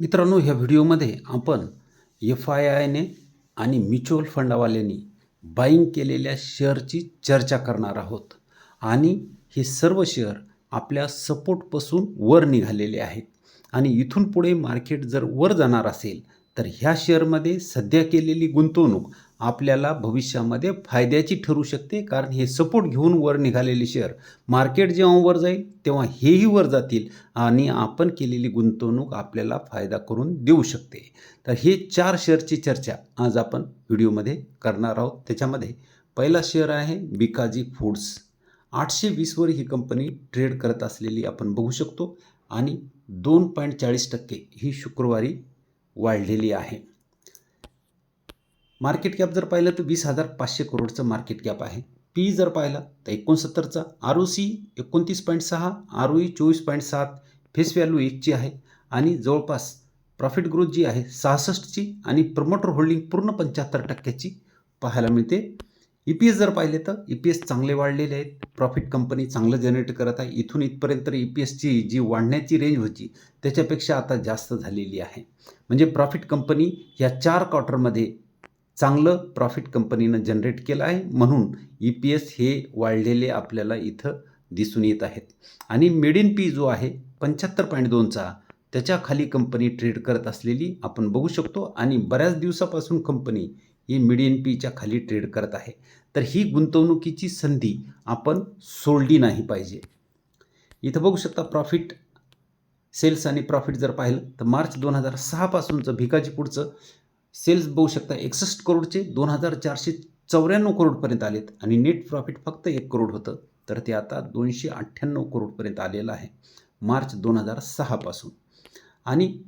मित्रांनो ह्या व्हिडिओमध्ये आपण एफ आय आयने आणि म्युच्युअल फंडवाल्यांनी बाईंग केलेल्या शेअरची चर्चा करणार आहोत. आणि हे सर्व शेअर आपल्या सपोर्टपासून वर निघालेले आहेत. आणि इथून पुढे मार्केट जर वर जाणार असेल तर ह्या शेअरमध्ये सध्या केलेली गुंतवणूक आपल्याला भविष्यामध्ये फायद्याची ठरू शकते. कारण हे सपोर्ट घेऊन वर निघालेले शेअर मार्केट जेव्हा वर जाईल तेव्हा हेही वर जातील आणि आपण केलेली गुंतवणूक आपल्याला फायदा करून देऊ शकते. तर हे चार शेअरची चर्चा आज आपण व्हिडिओमध्ये करणार आहोत. त्याच्यामध्ये पहिला शेअर आहे बिकाजी फूड्स. आठशे वीसवर ही कंपनी ट्रेड करत असलेली आपण बघू शकतो आणि दोन पॉईंट चाळीस टक्के ही शुक्रवारी वाढलेली आहे. मार्केट कॅप जर पाहिलं तर वीस हजार पाचशे करोडचं मार्केट कॅप आहे. पी जर पाहिला तर एकोणसत्तरचा. आर ओ सी एकोणतीस पॉईंट सहा आर ओ ई चोवीस पॉईंट सात. फेस व्हॅल्यू एकची आहे. आणि जवळपास प्रॉफिट ग्रोथ जी आहे सहासष्टची आणि प्रमोटर होल्डिंग पूर्ण पंच्याहत्तर टक्क्याची पाहायला मिळते. ई पी एस जर पाहिले तर ई पी एस चांगले वाढलेले आहेत. प्रॉफिट कंपनी चांगलं जनरेट करत आहे. इथून इथपर्यंत ई पी एसची जी वाढण्याची रेंज होती त्याच्यापेक्षा आता जास्त झालेली आहे. म्हणजे प्रॉफिट कंपनी या चार क्वार्टरमध्ये चांगलं प्रॉफिट कंपनीनं जनरेट केलं आहे. म्हणून ई पी एस हे वाढलेले आपल्याला इथं दिसून येत आहेत. आणि मेड इन पी जो आहे पंच्याहत्तर पॉईंट दोनचा त्याच्याखाली कंपनी ट्रेड करत असलेली आपण बघू शकतो. आणि बऱ्याच दिवसापासून कंपनी ही मिड पीच्या खाली ट्रेड करत आहे. तर ही गुंतवणुकीची संधी आपण सोडली नाही पाहिजे. इथं बघू शकता प्रॉफिट सेल्स आणि प्रॉफिट जर पाहिलं तर मार्च दोन हजार सहापासूनचं भिकाजीपूरचं सेल्स बघू शकता. एकसष्ट करोडचे दोन हजार चारशे चौऱ्याण्णव करोडपर्यंत आलेत आणि नेट प्रॉफिट फक्त एक करोड होतं. तर ते आता दोनशे अठ्ठ्याण्णव करोडपर्यंत आलेलं आहे. मार्च दोन हजार सहापासून आणि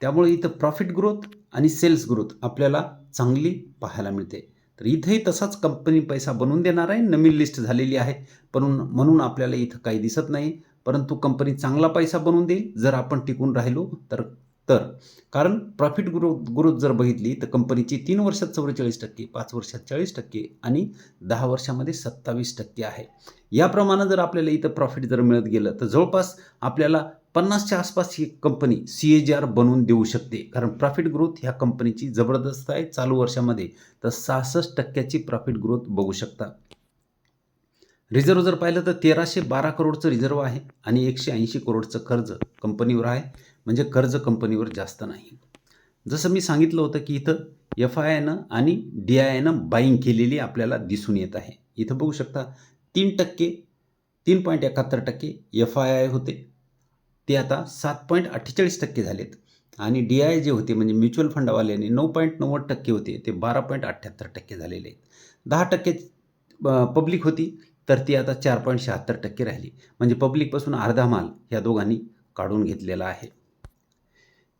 त्यामुळे इथं प्रॉफिट ग्रोथ आणि सेल्स ग्रोथ आपल्याला चांगली पाहायला मिळते. तर इथंही तसाच कंपनी पैसा बनवून देणार आहे. नवीन लिस्ट झालेली आहे. म्हणून म्हणून आपल्याला इथं काही दिसत नाही. परंतु कंपनी चांगला पैसा बनवून देईल. जर आपण टिकून राहिलो तर तर कारण प्रॉफिट ग्रोथ ग्रोथ जर बघितली तर कंपनीची तीन वर्षात चौवेचाळीस टक्के पाच वर्षात चाळीस टक्के आणि दहा वर्षामध्ये सत्तावीस टक्के आहे. याप्रमाणे जर आपल्याला इथं प्रॉफिट जर मिळत गेलं तर जवळपास आपल्याला पन्नासच्या आसपास ही company C A G R बनवून देऊ शकते. कारण प्रॉफिट ग्रोथ ह्या कंपनीची जबरदस्त आहे. चालू वर्षामध्ये तर सहासष्ट टक्क्याची प्रॉफिट ग्रोथ बघू शकता. रिझर्व जर पाहिलं तर तेराशे बारा करोडचं रिझर्व आहे आणि एकशे ऐंशी करोडचं कर्ज कंपनीवर आहे. म्हणजे कर्ज कंपनीवर जास्त नाही. जसं मी सांगितलं होतं की इथं एफ आय आयनं आणि डी आय आयनं बाईंग केलेली आपल्याला दिसून येत आहे. इथं बघू शकता तीन टक्के तीन पॉईंट एकाहत्तर टक्के एफ आय आय होते. ते आता सात पॉईंट अठ्ठेचाळीस टक्के झालेत. आणि डी आय जे होते म्हणजे म्युच्युअल फंडवाल्याने नऊ पॉईंट नव्वद टक्के होते ते बारा पॉईंट अठ्ठ्याहत्तर टक्के झालेले आहेत. दहा टक्के पब्लिक होती तर ती आता चार पॉईंट शहात्तर टक्के राहिली. म्हणजे पब्लिकपासून अर्धा माल ह्या दोघांनी काढून घेतलेला आहे.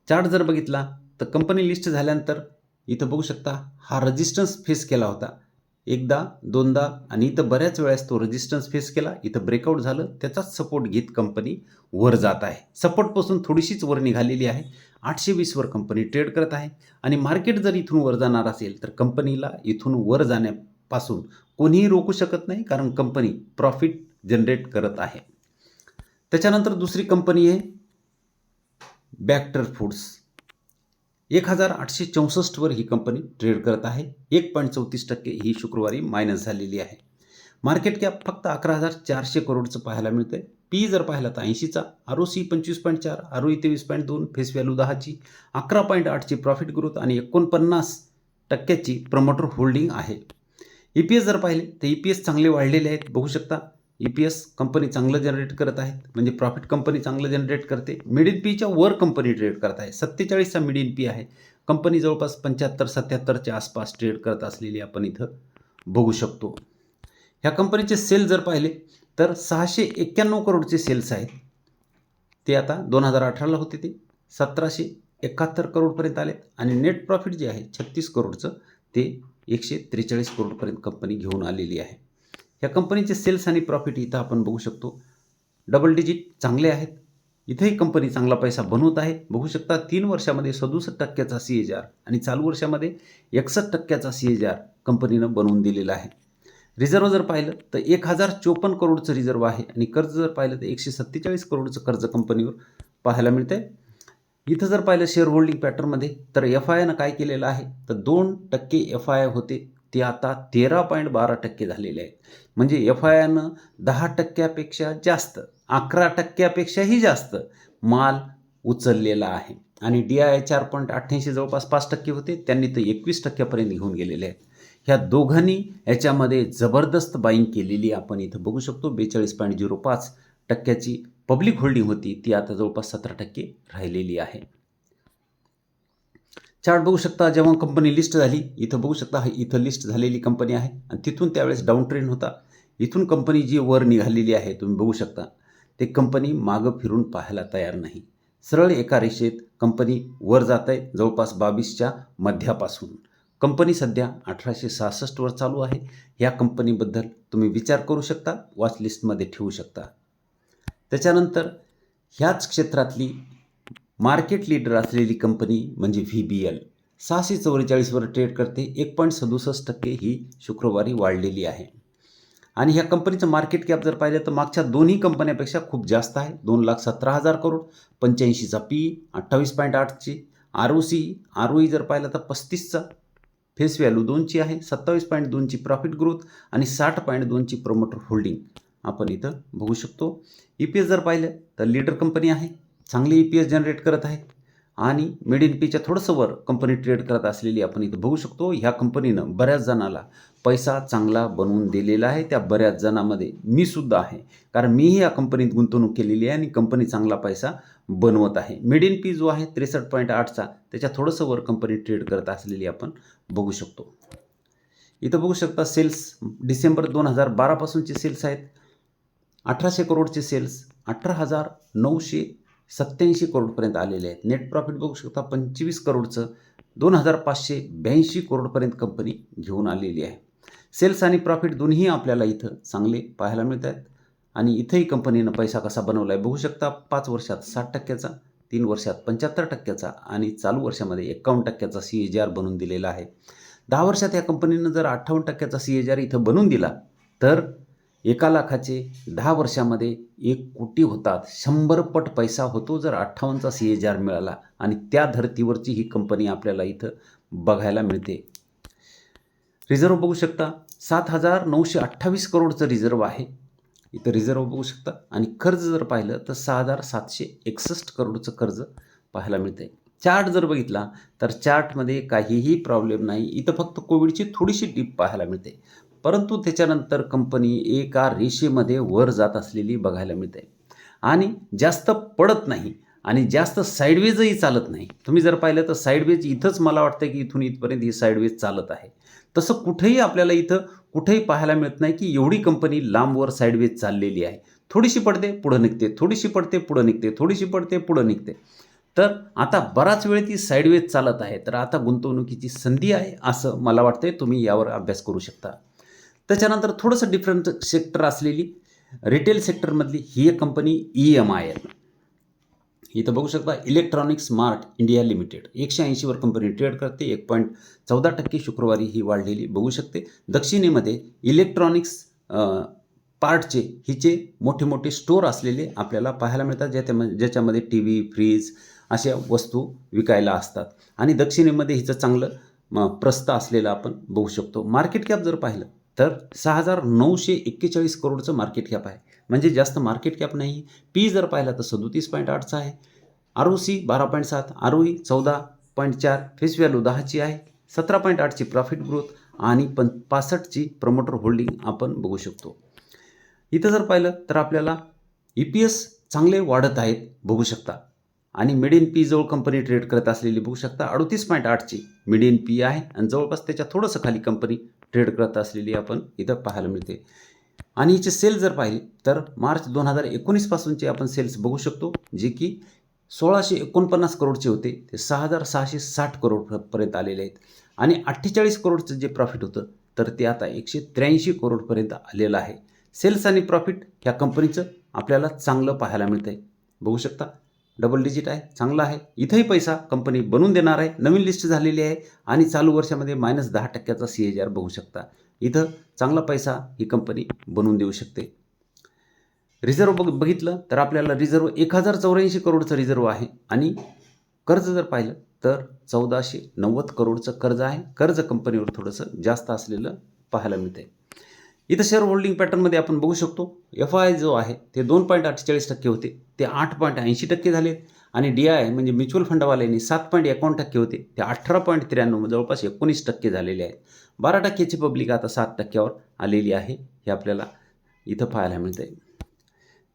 चार्ट जर बघितला तर कंपनी लिस्ट झाल्यानंतर इथं बघू शकता हा रजिस्टन्स फेस केला होता. एकदा दोनदा आणि इथं बऱ्याच वेळेस तो रेजिस्टन्स फेस केला. इथं ब्रेकआउट झालं. त्याचाच सपोर्ट घेत कंपनी वर जात आहे. सपोर्टपासून थोडीशीच वर निघालेली आहे. आठशे वीसवर कंपनी ट्रेड करत आहे. आणि मार्केट जर इथून वर जाणार असेल तर कंपनीला इथून वर जाण्यापासून कोणीही रोखू शकत नाही कारण कंपनी प्रॉफिट जनरेट करत आहे. त्याच्यानंतर दुसरी कंपनी आहे बॅक्टर फूड्स. एक हजार आठशे चौसष्टवर ही कंपनी ट्रेड करत आहे. एक पॉईंट चौतीस टक्के ही शुक्रवारी मायनस झालेली आहे. मार्केट कॅप फक्त अकरा हजार चारशे करोडचं पाहायला मिळतं आहे पी जर पाहिला तर ऐंशीचा आर ओ सी पंचवीस पॉईंट चार आर ओ ई तेवीस पॉईंट दोन फेस व्हॅल्यू दहाची अकरा पॉईंट आठची प्रॉफिट ग्रोथ आणि एकोणपन्नास टक्क्याची प्रमोटर होल्डिंग आहे. ई पी एस जर पाहिले तर ई पी एस चांगले वाढलेले आहेत. बघू शकता ई पी एस कंपनी चांगलं जनरेट करत आहेत. म्हणजे प्रॉफिट कंपनी चांगलं जनरेट करते. मिड इन पीच्या वर कंपनी ट्रेड करत आहे. सत्तेचाळीसचा मिड इन पी आहे. कंपनी जवळपास पंच्याहत्तर सत्याहत्तरच्या आसपास ट्रेड करत असलेली आपण इथं बघू शकतो. ह्या कंपनीचे सेल जर पाहिले तर सहाशे एक्क्याण्णव करोडचे सेल्स आहेत. ते आता दोन हजार अठराला होते ते. सतराशे एकाहत्तर करोडपर्यंत आले आणि नेट प्रॉफिट जे आहे छत्तीस करोडचं ते एकशे त्रेचाळीस करोडपर्यंत कंपनी घेऊन आलेली आहे. ह्या कंपनीचे सेल्स आणि प्रॉफिट इथं आपण बघू शकतो. डबल डिजिट चांगले आहेत. इथेही कंपनी चांगला पैसा बनवत आहे. बघू शकता तीन वर्षामध्ये सदुसष्ट टक्क्याचा सी एच आर आणि चालू वर्षामध्ये एकसष्ट टक्क्याचा सी एच आर कंपनीनं बनवून दिलेला आहे. रिझर्व जर पाहिलं तर एक हजार चोपन्न करोडचं रिझर्व आहे आणि कर्ज जर पाहिलं तर एकशे सत्तेचाळीस करोडचं कर्ज कंपनीवर पाहायला मिळतं आहे इथं जर पाहिलं शेअर होल्डिंग पॅटर्नमध्ये तर एफ आय आयनं काय केलेलं आहे? तर दोन टक्के एफ आय आय होते. ते आता तेरा पॉईंट बारा टक्के झालेले आहेत. म्हणजे एफ आय आयनं दहा टक्क्यापेक्षा जास्त अकरा टक्क्यापेक्षाही जास्त माल उचललेला आहे. आणि डी आय चार पॉईंट अठ्ठ्याऐंशी जवळपास पाच टक्के होते त्यांनी तर एकवीस टक्क्यापर्यंत घेऊन गेलेले आहेत. ह्या दोघांनी याच्यामध्ये जबरदस्त बाईंग केलेली आपण इथं बघू शकतो. बेचाळीस पॉईंट झिरो पाच टक्क्याची पब्लिक होल्डिंग होती ती आता जवळपास सतरा टक्के राहिलेली आहे. चार्ट बघू शकता जेव्हा कंपनी लिस्ट झाली इथं बघू शकता इथं लिस्ट झालेली कंपनी आहे. आणि तिथून त्यावेळेस डाऊन ट्रेंड होता. इथून कंपनी जी वर निघालेली आहे तुम्ही बघू शकता ते कंपनी मागं फिरून पाहायला तयार नाही. सरळ एका रेषेत कंपनी वर जात आहे जवळपास बावीसच्या मध्यापासून. कंपनी सध्या अठराशे सहासष्टवर चालू आहे. या कंपनीबद्दल तुम्ही विचार करू शकता वॉच लिस्टमध्ये ठेवू शकता. त्याच्यानंतर ह्याच क्षेत्रातली मार्केट लीडर असलेली कंपनी म्हणजे व्ही बी एल. सहाशे चौवेचाळीसवर ट्रेड करते. एक पॉईंट सदुसष्ट टक्के ही शुक्रवारी वाढलेली आहे. आणि ह्या कंपनीचं मार्केट कॅप जर पाहिलं तर मागच्या दोन्ही कंपन्यापेक्षा खूप जास्त आहे. दोन लाख सतरा हजार करोड पंच्याऐंशीचा पी अठ्ठावीस point आठची. R O C R O E जर पाहिलं तर पस्तीसचा. फेस व्हॅल्यू दोनची आहे. सत्तावीस पॉईंट दोनची प्रॉफिट ग्रोथ आणि साठ पॉईंट दोनची प्रोमोटर होल्डिंग आपण इथं बघू शकतो. ई पी एस जर पाहिलं तर लीडर कंपनी आहे. चांगली ई पी एस जनरेट करत आहे आणि मिड इन पीच्या थोडंसं वर कंपनी ट्रेड करत असलेली आपण इथं बघू शकतो ह्या कंपनीनं बऱ्याच जणाला पैसा चांगला बनवून दिलेला आहे. त्या बऱ्याच जणामध्ये मी सुद्धा आहे. कारण मीही या कंपनीत गुंतवणूक केलेली आहे आणि कंपनी चांगला पैसा बनवत आहे. मिड इन पी जो आहे त्रेसष्ट पॉईंट आठचा त्याच्या थोडंसं वर कंपनी ट्रेड करत असलेली आपण बघू शकतो. इथं बघू शकता सेल्स डिसेंबर दोन हजार बारापासूनचे सेल्स आहेत. अठराशे करोडचे सेल्स अठरा हजार नऊशे सत्याऐंशी करोडपर्यंत आलेले आहेत. नेट प्रॉफिट बघू शकता पंचवीस करोडचं दोन हजार पाचशे ब्याऐंशी करोडपर्यंत कंपनी घेऊन आलेली आहे. सेल्स आणि प्रॉफिट दोन्ही आपल्याला इथं चांगले पाहायला मिळत आहेत आणि इथंही कंपनीनं पैसा कसा बनवला आहे बघू शकता पाच वर्षात साठ टक्क्याचा तीन वर्षात पंच्याहत्तर टक्क्याचा आणि चालू वर्षामध्ये एकावन्न टक्क्याचा सी एच आर बनवून दिलेला आहे. दहा वर्षात या कंपनीनं जर अठ्ठावन्न टक्क्याचा सी एच आर इथं बनवून दिला तर एका लाखाचे दहा वर्षामध्ये एक कोटी होतात. शंभर पट पैसा होतो जर अठ्ठावन्नचा सी एच आर मिळाला आणि त्या धर्तीवरची ही कंपनी आपल्याला इथं बघायला मिळते. रिझर्व बघू शकता. सात हजार नऊशे अठ्ठावीस करोडचं रिझर्व आहे. इथं रिझर्व बघू शकता. आणि कर्ज जर पाहिलं तर सहा हजार सातशे एकसष्ट करोडचं कर्ज पाहायला मिळते चार्ट जर बघितला तर चार्टमध्ये काहीही प्रॉब्लेम नाही. इथं फक्त कोविडची थोडीशी डीप पाहायला मिळते. परंतु त्याच्यानंतर कंपनी एका रेषेमध्ये वर जात असलेली बघायला मिळते. आणि जास्त पडत नाही आणि जास्त साईडवेजही चालत नाही. तुम्ही जर पाहिलं तर साईडवेज इथंच मला वाटतं की इथून इथपर्यंत ही साईडवेज चालत आहे. तसं कुठेही आपल्याला इथं कुठेही पाहायला मिळत नाही की एवढी कंपनी लांबवर साईडवेज चाललेली आहे. थोडीशी पडते पुढं निघते. थोडीशी पडते पुढं निघते. थोडीशी पडते पुढं निघते. तर आता बराच वेळ ती साईडवेज चालत आहे. तर आता गुंतवणुकीची संधी आहे असं मला वाटतंय. तुम्ही यावर अभ्यास करू शकता. त्याच्यानंतर थोडंसं डिफरंट सेक्टर असलेली रिटेल सेक्टरमधली ही एक company E M I L इथं बघू शकता इलेक्ट्रॉनिक स्मार्ट इंडिया लिमिटेड एकशे ऐंशीवर कंपनी ट्रेड करते. एक पॉईंट चौदा टक्के शुक्रवारी ही वाढलेली बघू शकते. दक्षिणेमध्ये इलेक्ट्रॉनिक्स पार्टचे हिचे मोठे मोठे स्टोअर असलेले आपल्याला पाहायला मिळतात ज्याच्यामध्ये ज्याच्यामध्ये टी व्ही फ्रीज अशा वस्तू विकायला असतात. आणि दक्षिणेमध्ये हिचं चांगलं म प्रस्थ असलेलं आपण बघू शकतो. मार्केट कॅप जर पाहिलं तर सहा हजार नऊशे एक्केचाळीस करोडचं मार्केट कॅप आहे. म्हणजे जास्त मार्केट कॅप नाही. पी जर पाहिला तर सदोतीस पॉईंट आठचा आहे. आर ओ सी बारा पॉईंट सात आर ओ ई चौदा पॉईंट चार फेस व्हॅल्यू दहाची आहे. सतरा पॉईंट आठची प्रॉफिट ग्रोथ आणि पण पासष्टची प्रमोटर होल्डिंग आपण बघू शकतो. इथं जर पाहिलं तर आपल्याला ई पी एस चांगले वाढत आहेत बघू शकता. आणि मिड पी जवळ कंपनी ट्रेड करत असलेली बघू शकता. अडतीस पॉईंट आठची मिड पी आहे आणि जवळपास त्याच्या थोडंसं खाली कंपनी ट्रेड करत असलेली आपण इथं पाहायला मिळते. आणि हिचे सेल जर पाहिले तर मार्च दोन हजार एकोणीसपासूनचे आपण सेल्स बघू शकतो जे की सोळाशे एकोणपन्नास करोडचे होते. ते सहा हजार सहाशे साठ करोडपर्यंत आलेले आहेत. आणि अठ्ठेचाळीस करोडचं जे प्रॉफिट होतं तर ते आता एकशे त्र्याऐंशी करोडपर्यंत आलेलं आहे. सेल्स आणि प्रॉफिट ह्या कंपनीचं आपल्याला चांगलं पाहायला मिळतं आहे बघू शकता? डबल डिजिट आहे चांगला आहे. इथंही पैसा कंपनी बनवून देणार आहे नवीन लिस्ट झालेली आहे आणि चालू वर्षामध्ये मायनस दहा टक्क्याचा सी एच आर बघू शकता. इथं चांगला पैसा ही कंपनी बनवून देऊ शकते. रिझर्व बघ बघितलं तर आपल्याला रिझर्व एक हजार चौऱ्याऐंशी करोडचं रिझर्व आहे आणि कर्ज जर पाहिलं तर चौदाशे नव्वद करोडचं कर्ज आहे. कर्ज कंपनीवर थोडंसं जास्त असलेलं पाहायला मिळतं आहे इथं शेअर होल्डिंग पॅटर्नमध्ये आपण बघू शकतो एफ आय जो आहे ते दोन पॉईंट अठ्ठेचाळीस टक्के होते ते आठ पॉईंट ऐंशी टक्के झाले आणि डी आय म्हणजे म्युच्युअल फंडवाल्यांनी सात पॉईंट एकावन्न टक्के होते ते अठरा पॉईंट त्र्याण्णव म्हणजे जवळपास एकोणीस टक्के झालेले आहेत. बारा टक्क्याची पब्लिक आता सात टक्क्यावर आलेली आहे हे आपल्याला इथं पाहायला मिळतं आहे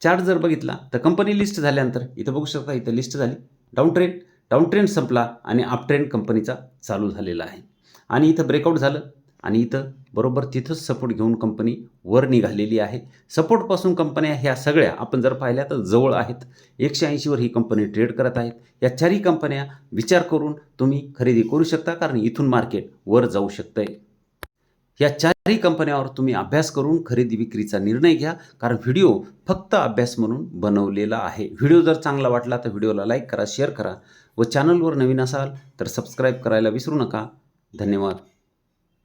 चार्ट जर बघितला तर कंपनी लिस्ट झाल्यानंतर इथं बघू शकता इथं लिस्ट झाली. डाऊन ट्रेंड डाऊन ट्रेंड संपला आणि अप ट्रेंड कंपनीचा चालू झालेला आहे. आणि इथं ब्रेकआउट झालं आणि इथं बरोबर तिथंच सपोर्ट घेऊन कंपनी वर निघालेली आहे. सपोर्टपासून कंपन्या ह्या सगळ्या आपण जर पाहिल्या तर जवळ आहेत. एकशे ऐंशीवर ही कंपनी ट्रेड करत आहेत. या चारही कंपन्या विचार करून तुम्ही खरेदी करू शकता कारण इथून मार्केट वर जाऊ शकतंय. या चारही कंपन्यावर तुम्ही अभ्यास करून खरेदी विक्रीचा निर्णय घ्या कारण व्हिडिओ फक्त अभ्यास म्हणून बनवलेला आहे. व्हिडिओ जर चांगला वाटला तर व्हिडिओला लाईक करा शेअर करा व चॅनलवर नवीन असाल तर सबस्क्राईब करायला विसरू नका. धन्यवाद.